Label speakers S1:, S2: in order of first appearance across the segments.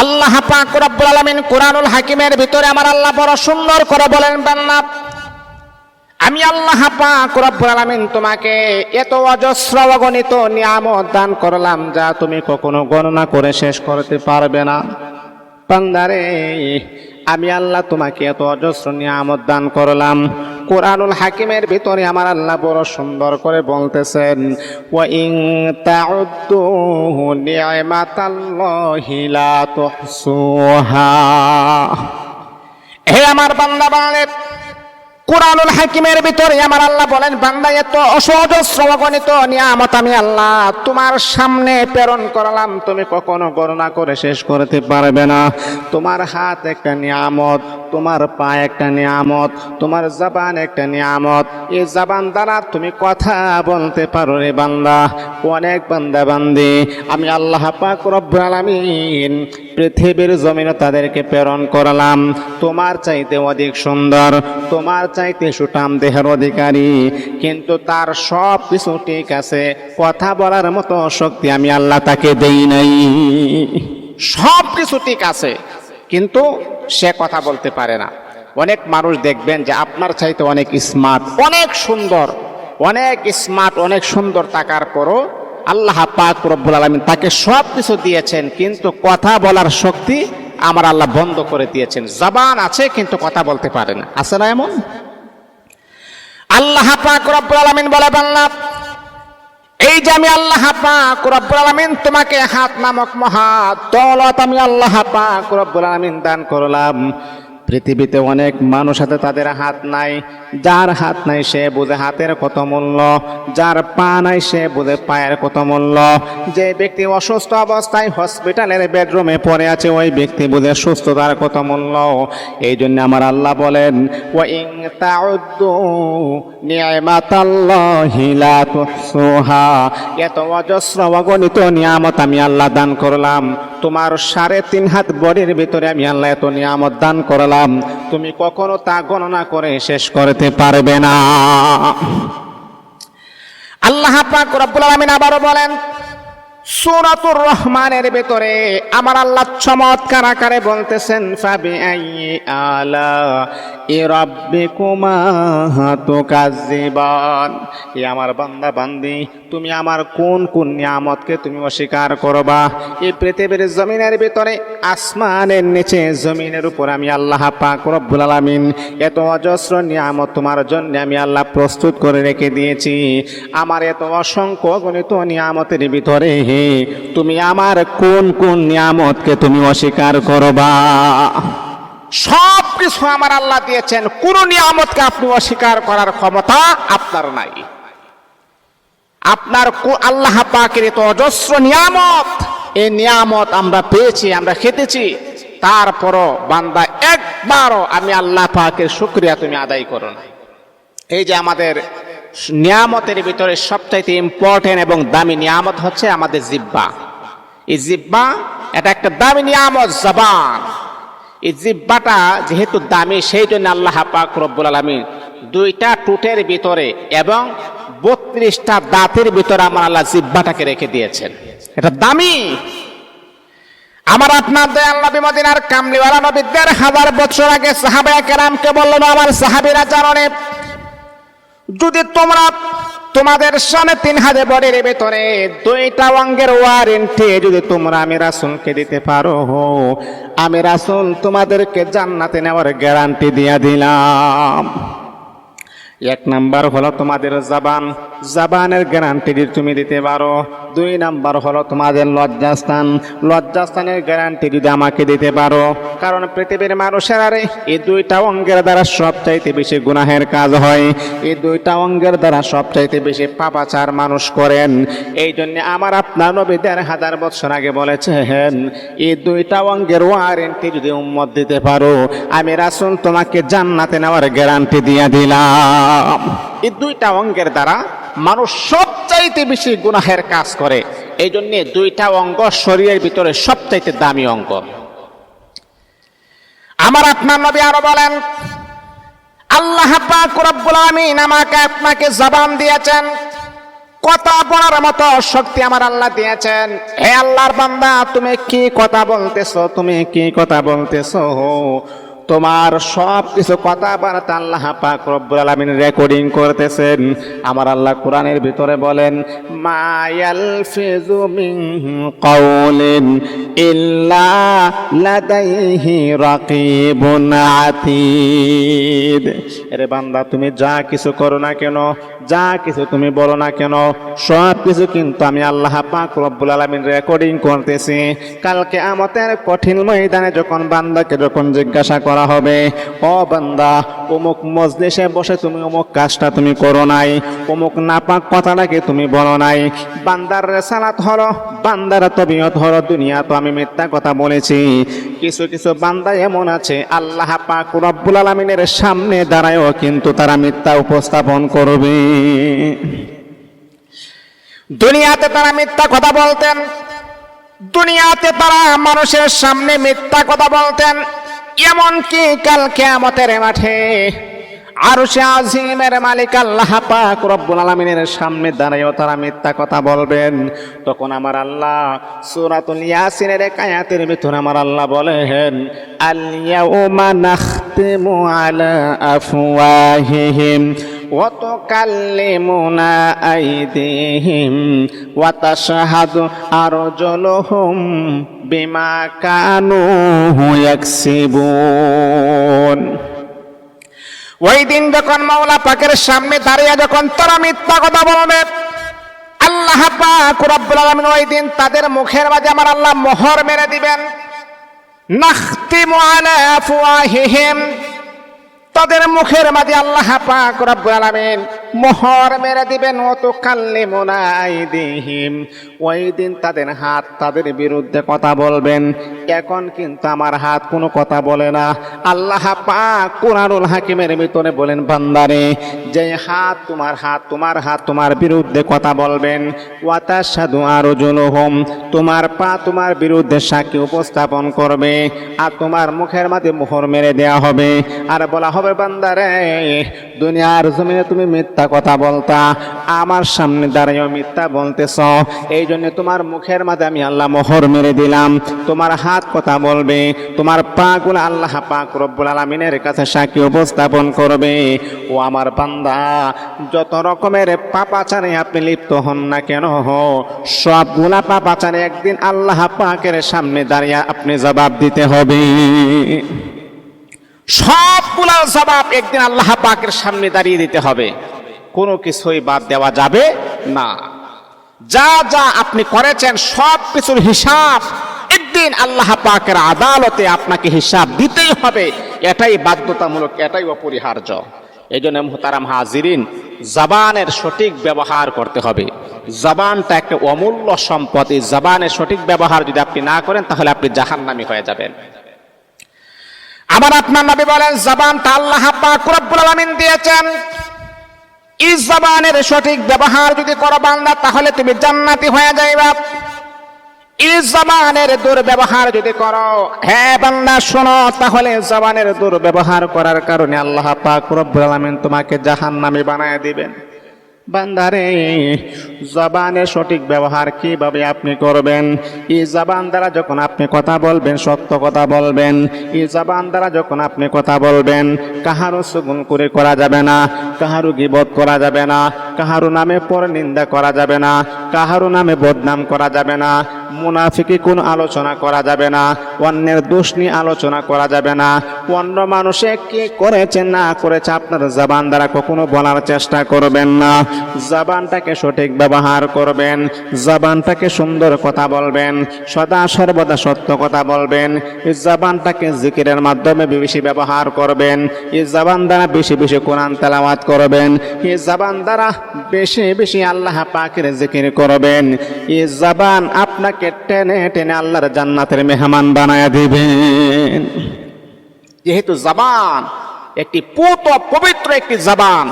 S1: আল্লাহ পাক রব্বুল আলামিন কোরআনুল হাকিমের ভিতরে আমার আল্লাহ বড় সুন্দর করে বলেন বান্না আমি আল্লাহ পাক রব্বুল আলামিন তোমাকে এত অজস্র অগণিত নিয়ামত দান করলাম যা তুমি কখনো গণনা করে শেষ করতে পারবে না। বান্দারে আমি আল্লাহ তোমাকে এত অজস্র নিয়ামত দান করলাম। কোরআনুল হাকিমের ভিতরে আমার আল্লাহ বড় সুন্দর করে বলতেছেন ও ইং তাউদ্দু নি'মাতাল্লাহি লা তুহসুহা। হে আমার বান্দা বান্দে কোরআনুল হাকিমের ভিতরে আমার আল্লাহ বলেন, বান্দা, এত অসহজস্র অগণিত নিয়ামত আমি আল্লাহ তোমার সামনে প্রেরণ করলাম। তুমি কখনো গণনা করে শেষ করতে পারবে না। তোমার হাত একটা নিয়ামত, তোমার পা একটা নিয়ামত, তোমার জবান একটা নিয়ামত। এই জবান দ্বারা তুমি কথা বলতে পারো রে বান্দা। অনেক বান্দা বান্দি, আমি আল্লাহ পাক রব্বুল আলামিন পৃথিবীর জমিনে তাদেরকে প্রেরণ করলাম। তোমার চাইতে অধিক সুন্দর, তোমার চাইতে সুঠাম দেহের অধিকারী। কিন্তু তার সব কিছু ঠিক আছে। কথা বলার মতো শক্তি আমি আল্লাহ তাকে দেই নাই। সব কিছু ঠিক আছে। কিন্তু সে কথা বলতে পারে না। অনেক মানুষ দেখবেন যে আপনার চাইতে অনেক স্মার্ট অনেক সুন্দর। অনেক স্মার্ট অনেক সুন্দর থাকার পরও আল্লাহ পাক রব্বুল আলমিন তাকে সব কিছু দিয়েছেন। কিন্তু কথা বলার শক্তি আমার আল্লাহ বন্ধ করে দিয়েছেন। জবান আছে, কিন্তু কথা বলতে পারে না। আছে না এমন? আল্লাহ পাক আলমিন বলে বাংলা এই যে আমি আল্লাহ পাক রব্বুল আলামিন তোমাকে হাত নামক মহা দৌলত আমি আল্লাহ পাক রব্বুল আলামিন দান করলাম। পৃথিবীতে অনেক মানুষ আছে, তাদের হাত নাই। যার হাত নাই সে বুঝে হাতের কত মূল্য। যার পা নাই সে বুঝে পায়ের কত মূল্য। যে ব্যক্তি অসুস্থ অবস্থায় হসপিটালের বেডরুমে পড়ে আছে, ওই ব্যক্তি বুঝে সুস্থতার কত মূল্য। এই জন্য আমার আল্লাহ বলেন ও ইং এত অজস্র অগণিত নিয়ামত আমি আল্লাহ দান করলাম। তোমার সাড়ে তিন হাত বডির ভিতরে আমি আল্লাহ এত নিয়ামত দান করলাম। তুমি কখনো তা গণনা করে শেষ করতে পারবে না। আল্লাহ পাক রব্বুল আলামিন আবারও বলেন সূরাতুর রহমানের ভিতরে আমার আল্লাহ চমৎকার আকারে বলতেছেন ফাবি আই আলা ই রাব্বিকুমা তুকাজ্জিবান এ আমার বান্দা, বান্দি, তুমি আমার কোন কোন নিয়ামতকে তুমি অস্বীকার করবা? এই পৃথিবীর জমিনের ভিতরে, আসমানের নিচে জমিনের উপর আমি আল্লাহ পাক রব্বুল আলামিন এত অজস্র নিয়ামত তোমার জন্য আমি আল্লাহ প্রস্তুত করে রেখে দিয়েছি। আমার এত অসংখ্য গণিত নিয়ামতের ভিতরে তুমি আমার কোন কোন নিয়ামতকে তুমি অস্বীকার করবা? সব কিছু আমার আল্লাহ দিয়েছেন, কোন নিয়ামতকে আপনি অস্বীকার করার ক্ষমতা আপনার নাই। আপনার আল্লাহ পাকের এত অজস্র নিয়ামত এই নিয়ামত আমরা পেয়েছি, আমরা খেতেছি। তারপরও বান্দা একবারও আমি আল্লাহ পাকের শুক্রিয়া তুমি আদায় করো না এই যে আমাদের নিয়ামতের ভিতরে সবচাইতে ইম্পর্টেন্ট এবং দামি নিয়ামত হচ্ছে আমাদের জিব্বা এই জিব্বা এটা একটা দামি নিয়ামত, জবান। এই জিব্বাটা যেহেতু দামি, সেই জন্য আল্লাহ পাক রব্বুল আলমী দুইটা টুটের ভিতরে এবং বত্রিশটা দাঁতের ভিতরে আমার আল্লাহ জিব্বাটাকে রেখে দিয়েছেন। এটা দামি। আমার আপনার দয়াল নবী মদিনার কামলিওয়ালা নবী দেড় হাজার বছর আগে সাহাবায়া কেরামকে বললেন, আমার সাহাবিরা জাননে যদি তোমরা তোমাদের সামনে তিন হাজার বডির ভেতরে দুইটা অঙ্গের ওয়ারেন্টি যদি তোমরা আমি রাসুলকে দিতে পারো, আমি রাসুল তোমাদেরকে জান্নাতে নেওয়ার গ্যারান্টি দিয়া দিলাম। এক নাম্বার হলো তোমাদের জাবান। জাবানের গ্যারান্টি দিয়ে তুমি দিতে পারো। দুই নাম্বার হলো তোমাদের লজ্জাস্থান। লজ্জাস্থানের গ্যারান্টি যদি আমাকে দিতে পারো। কারণ পৃথিবীর মানুষের আরে, এই দুইটা অঙ্গের দ্বারা সবচাইতে বেশি গুনাহের কাজ হয়। এই দুইটা অঙ্গের দ্বারা সবচাইতে বেশি পাপাচার মানুষ করেন। এই জন্য আমার আপনার নবী দেড় হাজার বছর আগে বলেছেন, এই দুইটা অঙ্গের ওয়ারেন্টি যদি উম্মত দিতে পারো, আমি রাসুল তোমাকে জান্নাতে নেওয়ার গ্যারান্টি দিয়ে দিলাম। এই দুইটা অঙ্গের দ্বারা মানুষ সবচাইতে বেশি গুনাহের কাজ করে। এই জন্য দুইটা অঙ্গ শরীরের ভিতরে সবচাইতে দামি অঙ্গ। আমার আপনার নবী আরও বলেন, আল্লাহ পাক রব্বুল আমিন আমাকে আপনাকে জবান দিয়েছেন। কথা বলার মতো শক্তি আমার আল্লাহ দিয়েছেন। হে আল্লাহর বান্দা, তুমি কি কথা বলতেছো? তুমি কি কথা বলতেছো? তোমার সব কিছু কথাবার্তা আল্লাহ পাক রব্বুল আলামিন রেকর্ডিং করতেছেন। আমার আল্লাহ কোরআনের ভিতরে বলেন মায়াল ফিজু মিন কাউলিন ইল্লা লাদাইহি রাকিবুন আতীদ। আরে বান্দা, তুমি যা কিছু করো না কেন, যা কিছু তুমি বলো না কেন, সব কিছু কিন্তু আমি আল্লাহ পাক রব্বুল আলামিন রেকর্ডিং করতেছি। কালকে আমাদের কঠিন ময়দানে যখন বান্দাকে যখন জিজ্ঞাসা করা হবে, ও বান্দা, অমুক মজলিসে বসে তুমি অমুক কাজটা তুমি করো নাই, অমুক নাপাক কথাটাকে তুমি বলো নাই, বান্দার রেসালাত হলো, বান্দার তবিয়ত হলো, দুনিয়া তো আমি মিথ্যা কথা বলেছি। কিছু কিছু বান্দা এমন আছে, আল্লাহ পাক রব্বুল আলামিনের সামনে দাঁড়ায়ও কিন্তু তারা মিথ্যা উপস্থাপন করবে। দুনিয়াতে তারা মিথ্যা কথা বলতেন, দুনিয়াতে তারা মানুষের সামনে মিথ্যা কথা বলতেন, এমনকি কাল কেয়ামতের মাঠে আর সে আজিমের মালিক আল্লাহ পাক রব্বুল আলামিনের সামনে দাঁড়ায়ও তারা মিথ্যা কথা বলবেন তখন আমার আল্লাহ সূরাতুল ইয়াসিনের এক আয়াতের ভিতরে আমার আল্লাহ বলেন আল ইয়াউমা নাখতিমু আলা আফওয়াহিহিম وتكلمنا أيديهم وتشهد أرجلهم بما كانوا يكسبون ওই দিন যখন মাওলা পাকের সামনে দাঁড়িয়ে যখন তারা মিথ্যা কথা বলবে, আল্লাহ পাক রব্বুল ওই দিন তাদের মুখের মাঝে আমার আল্লাহ মোহর মেরে দিবেন। নাখতিমু আলা আফওয়াহিহিম। তাদের মুখের মাঝে আল্লাহ পাক রব্বুল আলামিন মোহর মেরে দিবেন অত কাল্লে মোনাইদিহিম ওই দিন তাদের হাত তাদের বিরুদ্ধে কথা বলবেন। এখন কিন্তু আমার হাত কোনো কথা বলে না। আল্লাহ পাক কোরআনুল হাকিমের ভিতরে বলেন, বান্দারে যে হাত তোমার হাত তোমার হাত তোমার বিরুদ্ধে কথা বলবেন। ওয়াতার সাধু আরও জনহম তোমার পা তোমার বিরুদ্ধে সাক্ষী উপস্থাপন করবে, আর তোমার মুখের মাঝে মোহর মেরে দেয়া হবে। আর বলা হবে বান্দারে, দুনিয়ার জমিনে তুমি মিথ্যা কথা বলতা, আমার সামনে দাঁড়িয়ে মিথ্যা বলতেছ। এই জন্য তোমার মুখের মাঝে আমি আল্লাহ মোহর মেরে দিলাম। তোমার হাত কথা বলবে, তোমার পা গুলো আল্লাহ পাক রব্বুল আলমিনের কাছে সাক্ষী উপস্থাপন করবে। ও আমার বান্দা, যত রকমের পাপাচারে আপনি লিপ্ত হন না কেন? সবগুলা পাপাচারে একদিন আল্লাহ পাকের সামনে দাঁড়িয়ে আপনি জবাব দিতে হবে। সবগুলার জবাব একদিন আল্লাহ পাকের সামনে দাঁড়িয়ে দিতে হবে। কোনো কিছুই বাদ দেওয়া যাবে না। যা যা আপনি করেছেন, সব কিছুর হিসাব একদিন আল্লাহ পাকের আদালতে আপনাকে হিসাব দিতেই হবে। এটাই বাধ্যতামূলক, এটাই অপরিহার্য। এই জন্য মোহতারাম হাজিরিন, জবানের সঠিক ব্যবহার করতে হবে। জবানটা একটা অমূল্য সম্পদ। এই জবানের সঠিক ব্যবহার যদি আপনি না করেন, তাহলে আপনি জাহান্নামী হয়ে যাবেন। আবার আপনার নবী বলেন, জবানটা আল্লাহ পাক রব্বুল আলামিন দিয়েছেন। এই জবানের সঠিক ব্যবহার যদি করো বান্দা, তাহলে তুমি জান্নাতি হয়ে যাইবা। এই জবানের দুর্ব্যবহার যদি করো হ্যাঁ বান্দা, শোনো, তাহলে জবানের দুর্ব্যবহার করার কারণে আল্লাহ পাক রব্বুল আলামিন তোমাকে জাহান্নামী বানায় দিবেন। বান্দারে জবানের সঠিক ব্যবহার কীভাবে আপনি করবেন? এই জবান দ্বারা যখন আপনি কথা বলবেন, সত্য কথা বলবেন, এই জবান দ্বারা যখন আপনি কথা বলবেন, কাহারও সুগুন করে করা যাবে না। কাহারও গিবত করা যাবে না কাহারও নামে পর নিন্দা করা যাবে না কাহারও নামে বদনাম করা যাবে না, মুনাফিকি কোন আলোচনা করা যাবে না, অন্যের দোষ নিয়ে আলোচনা করা যাবে না। অন্য মানুষে কি করেছে, না করেছে আপনার জবান দ্বারা কখনো বলার চেষ্টা করবেন না। জবানটাকে সঠিক ব্যবহার করবেন, জবানটাকে সুন্দর কথা বলবেন, সদা সর্বদা সত্য কথা বলবেন, এই জবানটাকে জিকিরের মাধ্যমে বেশি ব্যবহার করবেন, এই জবান দ্বারা বেশি বেশি কোরআন তেলাওয়াত করবেন। এই জবান দ্বারা বেশি বেশি আল্লাহ পাকের জিকির করবেন। এই জবান আপনাকে টেনে টেনে আল্লাহর জান্নাতের মেহমান বানায় দিবেন। যেহেতু জবান একটি পুত পবিত্র একটি জবান,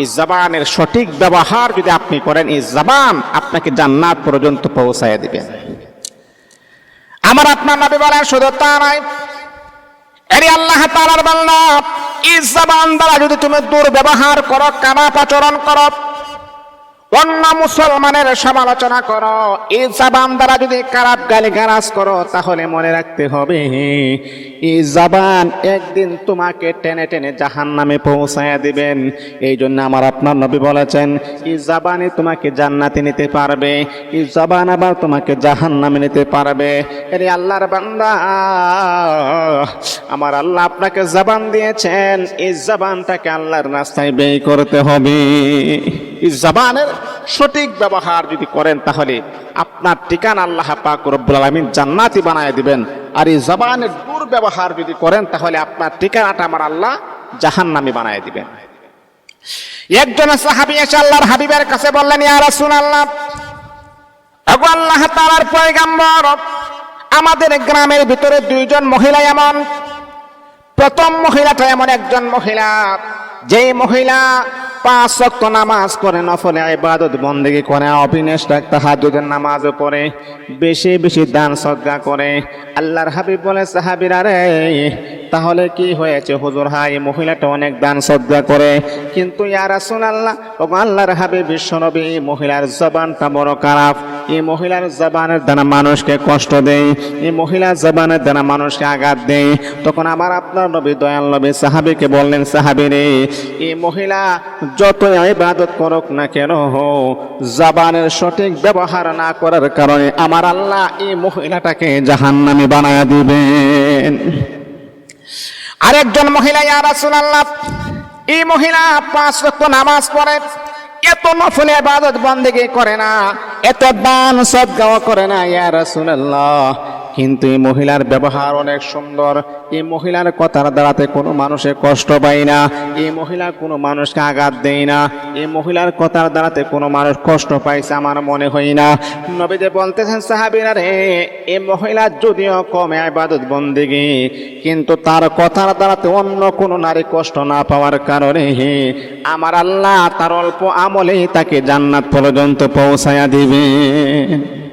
S1: এই জবানের সঠিক ব্যবহার যদি আপনি করেন, এই জবান আপনাকে জান্নাত পর্যন্ত পৌঁছায় দিবেন আমার আপনার নবী বলেন, শুধু তা নয় এরি আল্লাহ তাআলার বান্দা এই জবান দ্বারা যদি তুমি দুর্ব্যবহার করো কানা আচরণ করো অন্য মুসলমানের সমালোচনা করো, এই জাবান দ্বারা যদি খারাপ গালি গালাজ করো, তাহলে মনে রাখতে হবে, এই জবান একদিন তোমাকে টেনে টেনে জাহান নামে পৌঁছায়া দিবেন। এই জন্য আমার আপনার নবী বলেছেন, এই জবানে তোমাকে জান্নাতে নিতে পারবে, এই জবান আবার তোমাকে জাহান নামে নিতে পারবে। এরে আল্লাহর বান্দা, আমার আল্লাহ আপনাকে জাবান দিয়েছেন, এই জাবানটাকে আল্লাহর রাস্তায় ব্যয় করতে হবে। জবানের সঠিক ব্যবহার যদি করেন, তাহলে আপনার ঠিকানা আল্লাহ পাক রব্বুল আলামিন জান্নাতি বানায় দিবেন। আর এই জবানের দুর্ব্যবহার যদি করেন, তাহলে আপনার ঠিকানাটা আমার আল্লাহ জাহান্নামী বানায় দিবেন। একজন সাহাবী এসে আল্লাহর হাবিবের কাছে বললেন, ইয়া রাসূলুল্লাহ আগো আল্লাহ তাআলার পয়গাম্বর, আমাদের গ্রামের ভিতরে দুইজন মহিলা এমন। প্রথম মহিলাটা এমন একজন মহিলা। যেই মহিলা পাঁচ শক্ত নামাজ করে নফলে ইবাদত, বন্দেগী করে অবিনেশ তাহাজ্জুদের নামাজও পড়ে, বেশি বেশি দান সদ্গা করে, আল্লাহর হাবিব বলে, সাহাবিরা রে তাহলে কি হয়েছে? হুজুর হা এই মহিলাটা অনেক দান সদ্গা করে। কিন্তু ইয়ার ইয়া রাসূলুল্লাহ, ও আল্লাহর হাবিব, বিশ্বনবী, এই মহিলার জবানটা বড় খারাপ। এই মহিলার জবানের দ্বারা মানুষকে কষ্ট দেয় এই মহিলার জবানের দ্বারা মানুষকে আঘাত দেয় তখন আমার আপনার নবী, দয়াল নবী সাহাবিকে বললেন, সাহাবি রে, এই মহিলা যত ইবাদত করুক না কেন, জবানের সঠিক ব্যবহার না করার কারণে আমার আল্লাহ এই মহিলাটাকে জাহান্নামী বানায়া দিবেন। আরেকজন মহিলা, ইয়া রাসূলুল্লাহ, এই মহিলা পাঁচ রক্ত নামাজ পড়ে, এত নফলে ইবাদত বন্দেগী করে না, এত দান সদগাও করে না, ইয়া রাসূলুল্লাহ। কিন্তু এই মহিলার ব্যবহার অনেক সুন্দর। এই মহিলার কথার দ্বারাতে কোনো মানুষের কষ্ট পায় না। এই মহিলা কোনো মানুষকে আঘাত দেয় না। এই মহিলার কথার দ্বারাতে কোনো মানুষ কষ্ট পাইছে আমার মনে হয় না। নবীদে বলতেছেন, সাহাবিরা রে এই মহিলা যদিও কমে আবাদত বন্দিগি, কিন্তু তার কথার দ্বারাতে অন্য কোনো নারী কষ্ট না পাওয়ার কারণে আমার আল্লাহ তার অল্প আমলেই তাকে জান্নাত পর্যন্ত পৌঁছায়া দিবেন।